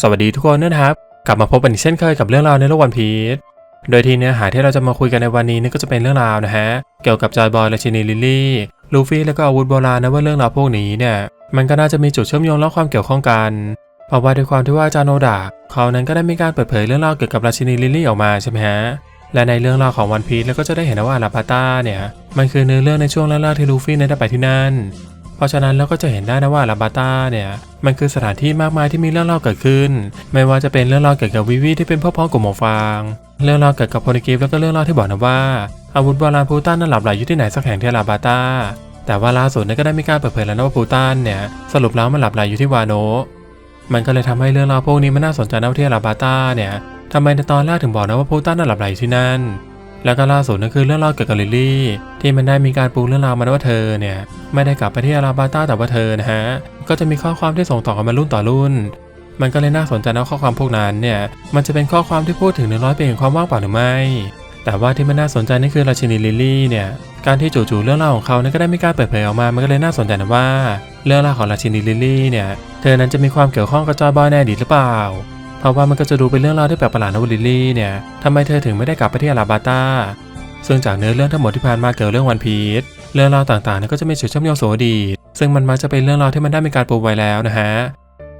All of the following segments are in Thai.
สวัสดีทุกคนนะครับ กลับมาพบกันอีกเช่นเคยกับเรื่องราวในโลกวันพีชโดยที่เนื้อหาที่เราจะมาคุยกันในวันนี้นี่ก็จะเป็นเรื่องราวนะฮะ เกี่ยวกับจอยบอยและชินีลิลลี่ ลูฟี่แล้วก็อาวุธโบราณนะว่าเรื่องราวพวกนี้เนี่ย มันก็น่าจะมีจุดเชื่อมโยงและความเกี่ยวข้องกัน เพราะว่าด้วยความที่ว่าจารย์โนดะเขานั้นก็ได้มีการเปิดเผยเรื่องราวเกี่ยวกับราชินีลิลลี่ออกมาใช่ไหมฮะ และในเรื่องราวของวันพีชแล้วก็จะได้เห็นว่าลาปาต้าเนี่ย มันคือเนื้อเรื่องในช่วงแรกๆที่ลูฟี่นั้นได้ไปที่นั่น ราะฉะนั้นเราก็จะเห็นได้นะว่าลาบาตาเนี่ยมันคือสถานที่มากมายที่มีเรื่องเล่าเกิดขึ้น ไม่ว่าจะเป็นเรื่องเล่าเกี่ยวกับวิวีที่เป็นพ่อพ้องกลุ่มหมวกฟาง เรื่องเล่าเกี่ยวกับโพนิกิฟแล้วก็เรื่องเล่าที่บอกนะว่าอาวุธโบราณพูตันนั้นหลับไหลอยู่ที่ไหนสักแห่งที่ลาบาตาแต่ว่าล่าสุดเนี่ยก็ได้มีการเปิดเผยแล้วนะว่าพูตันเนี่ยสรุปแล้วมันหลับไหลอยู่ที่วาโนมันก็เลยทำให้เรื่องราวพวกนี้มันน่าสนใจนะว่าที่ลาบาตาเนี่ยทำไมในตอนแรกถึงบอกนะว่าพูตันนั้นหลับไหลอยู่ที่นั่น แล้วก็ล่าสุดนั่นคือเรื่องเล่าเกี่ยวกับลิลลี่ ที่มันได้มีการปูเรื่องราวมาว่าเธอเนี่ยไม่ได้กลับไปที่อาราบาต้าแต่ว่าเธอนะฮะก็จะมีข้อความที่ส่งต่อกันมารุ่นต่อรุ่น มันก็เลยน่าสนใจนะข้อความพวกนั้นเนี่ยมันจะเป็นข้อความที่พูดถึงหนึ่งร้อยปีแห่งความว่างเปล่าหรือไม่ แต่ว่าที่มันน่าสนใจนี่คือราชินีลิลลี่เนี่ยการที่จู่ๆเรื่องราวของเขาเนี่ยก็ได้มีการเปิดเผยออกมา มันก็เลยน่าสนใจนะว่า เรื่องราวของราชินีลิลลี่เนี่ยเธอนั้นจะมีความเกี่ยวข้องกับจอยบอยในอดีตหรือเปล่า เพราะว่ามันก็จะดูเป็นเรื่องราวที่แปลกประหลาดนะวลิลลี่เนี่ยทำไมเธอถึงไม่ได้กลับไปที่อาราบาต้าซึ่งจากเนื้อเรื่องทั้งหมดที่ผ่านมาเกี่ยวเรื่องวันพีชเรื่องราวต่างๆเนี่ยก็จะมีจุดเชื่อมโยงสู่อดีตซึ่งมันมักจะเป็นเรื่องราวที่มันได้มีการปูไว้แล้วนะฮะ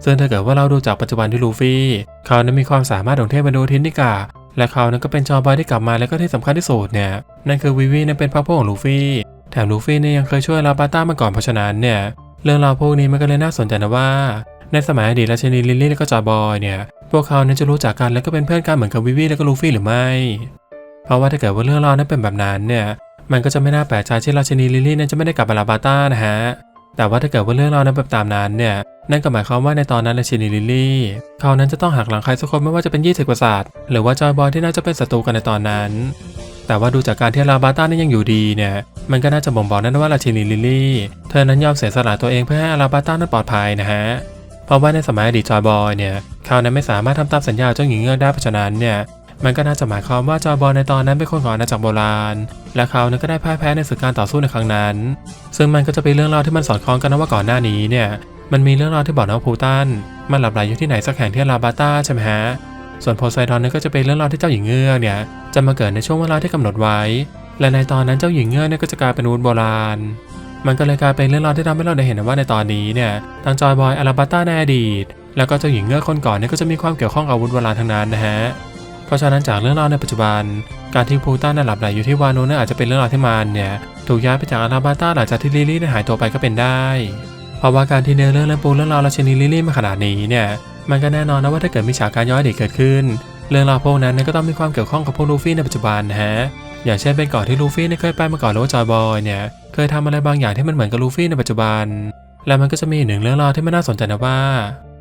ซึ่งถ้าเกิดว่าเราดูจากปัจจุบันที่ลูฟี่เขานั้นมีความสามารถของเทพบรรดูทินนิกาและเขานั้นก็เป็นจอบอยที่กลับมาแล้วก็ที่สำคัญที่สุดเนี่ยนั่นคือวิวีนั้นเป็นพระพวกของลูฟี่แถมลูฟี่เนี่ยยังเคยช่วยลาบาต้ามาก่อนเพราะฉะนั้นเนี่ยเรื่องราวพวกนี้มันก็เลยน่าสนใจนะว่า ในสมัยอดีตราชินีลิลลี่และก็จอบอยเนี่ยพวกเขานั้นจะรู้จักกันแล้วก็เป็นเพื่อนกันเหมือนกับวิวีและก็ลูฟี่หรือไม่ เพราะว่าถ้าเกิดว่าเรื่องราวนั้นเป็นแบบนั้นเนี่ย มันก็จะไม่น่าแปลกใจที่ราชินีลิลี่นั้นจะไม่ได้กลับมาลาบาต้านะฮะ แต่ว่าถ้าเกิดว่าเรื่องราวนั้นเป็นตามนั้นเนี่ย นั่นก็หมายความว่าในตอนนั้นราชินีลิลี่ เขานั้นจะต้องหักหลังใครสักคนไม่ว่าจะเป็นยี่สิบกว่าศาสตร์หรือว่าจอยบอยที่น่าจะเป็นศัตรูกันในตอนนั้น แต่ว่าดูจากการที่ลาบาต้านั้นยังอยู่ดีเนี่ย มันก็น่าจะบ่งบอกนั่นว่าราชินีลิลี่ เธอนั้นยอมเสียสละตัวเองเพื่อให้อาราบาต้านั้นปลอดภัยนะฮะ เพราะว่าในสมัยอดีตจอยบอยเนี่ย เขานั้นไม่สามารถทำตามสัญญาเจ้าหญิงเงือกได้เพราะฉะนั้นเนี่ยมันก็น่าจะหมายความว่าจอบอยในตอนนั้นเป็นคนของอาณาจักรโบราณ และเขานั้นก็ได้พ่ายแพ้ในศึกการต่อสู้ในครั้งนั้น ซึ่งมันก็จะเป็นเรื่องราวที่มันสอดคล้องกันนะว่าก่อนหน้านี้เนี่ยมันมีเรื่องราวที่บอกนะว่าพูตันมันหลับไหลอยู่ที่ไหนสักแห่งที่ลาบาต้าใช่ไหมฮะส่วนโพไซดอนนั้นก็จะเป็นเรื่องราวที่เจ้าหญิงเงือกเนี่ยจะมาเกิดในช่วงเวลาที่กำหนดไว้ และในตอนนั้นเจ้าหญิงเงือกเนี่ยก็จะกลายเป็นวุธโบราณ มันก็เลยกลายเป็นเรื่องราวที่ทำให้เราได้เห็นว่าในตอนนี้เนี่ยทางจอยบอยอาราบาต้าในอดีต แล้วก็เจ้าหญิงเงือกคนก่อนเนี่ยก็จะมีความเกี่ยวข้องกับอาวุธโบราณทั้งนั้นนะฮะ เพราะฉะนั้นจากเรื่องราวในปัจจุบัน การที่พูตันนั้นหลับไหลอยู่ที่วาโนเนี่ยอาจจะเป็นเรื่องราวที่มันเนี่ยถูกย้ายไปจากอาราบาต้าหลังจากที่ลิลี่ได้หายตัวไปก็เป็นได้ เพราะว่าการที่เนื้อเรื่องและปูเรื่องราวราชินีลิลี่มาขนาดนี้เนี่ยมันก็แน่นอนนะว่าถ้าเกิดมีฉากการย้อนอดีตเกิดขึ้น เรื่องราวพวกนั้นเนี่ยก็ต้องมีความเกี่ยวข้องกับพวกลูฟี่ในปัจจุบันนะฮะอย่างเช่นเป็นก่อนที่ลูฟี่เนี่ยเคยไปมาก่อนหรือว่าจอยบอยเนี่ยเคยทำอะไรบางอย่างที่มันเหมือนกับลูฟี่ในปัจจุบัน และมันก็จะมีอีกหนึ่งเรื่องราวที่มันน่าสนใจนะว่า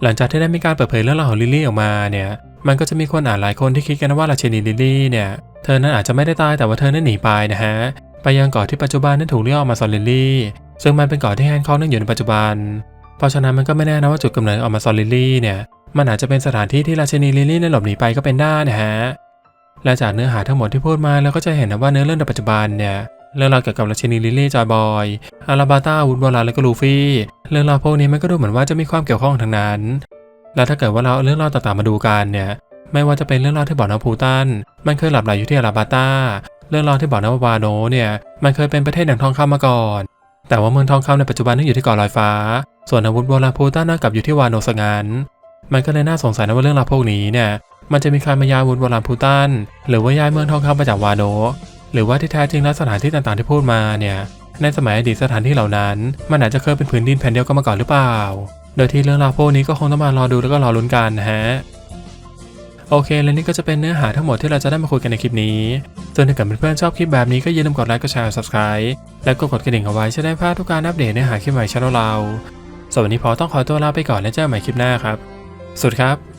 หลังจากที่ได้มีการเปิดเผยเรื่องราวของลิลลี่ออกมาเนี่ย มันก็จะมีคนอ่านหลายคนที่คิดกันนะว่าราชินีลิลลี่เนี่ย เธอนั้นอาจจะไม่ได้ตายแต่ว่าเธอนั้นหนีไปนะฮะ ไปยังเกาะที่ปัจจุบันนั้นถูกเรียกออกมาซอนลิลลี่ ซึ่งมันเป็นเกาะที่แฮนคอกนั่งอยู่ในปัจจุบัน เพราะฉะนั้นมันก็ไม่แน่นะว่าจุดกำเนิดออกมาซอนลิลลี่เนี่ย มันอาจจะเป็นสถานที่ที่ราชินีลิลลี่นั้นหลบหนีไปก็เป็นได้นะฮะ และจากเนื้อหาทั้งหมดที่พูดมาเราก็จะเห็นนะว่าเนื้อเรื่องในปัจจุบันเนี่ย เรื่องราวเกี่ยวกับราชินีลิลลี่จอยบอยอาราบาต้าวุธโบราและก็ลูฟี่ เรื่องราวพวกนี้มันก็ดูเหมือนว่าจะมีความเกี่ยวข้องทั้งนั้น แล้วถ้าเกิดว่าเราเรื่องราวต่างๆมาดูกันเนี่ย ไม่ว่าจะเป็นเรื่องราวที่บอกนาพูตัน มันเคยหลับไหลอยู่ที่อาราบาต้า เรื่องราวที่บอกนวาวาโนเนี่ย มันเคยเป็นประเทศแห่งทองคำมาก่อน แต่ว่าเมืองทองคำในปัจจุบันนั้นอยู่ที่เกาะลอยฟ้า ส่วนอาวุธโบราณพูตันนั่นกลับอยู่ที่วาโนซะงั้นมันก็เลยน่าสงสัยนะว่าเรื่องราวพวกนี้เนี่ย มันจะมีการมาย้ายอาวุธโบราณพูตัน หรือว่าย้ายเมืองทองคำมาจากวาโน หรือว่าที่แท้จริงแล้วสถานที่ต่างๆที่พูดมาเนี่ยในสมัยอดีตสถานที่เหล่านั้น มันอาจจะเคยเป็นผืนดินแผ่นเดียวกันมาก่อนหรือเปล่า โดยที่เรื่องราวพวกนี้ก็คงต้องมารอดูแล้วก็รอลุ้นกันนะฮะโอเค และนี่ก็จะเป็นเนื้อหาทั้งหมดที่เราจะได้มาคุยกันในคลิปนี้ ส่วนถ้าเกิดเพื่อนๆชอบคลิปแบบนี้ก็อย่าลืมกดไลค์ กดแชร์ subscribe และก็กดกระดิ่งเอาไว้จะได้พลาดทุกการอัปเดตเนื้อหาคลิปใหม่ช่องเราสวัสดีพอต้องขอตัวลาไปก่อนและเจอกันใหม่คลิปหน้าครับสวัสดีครับ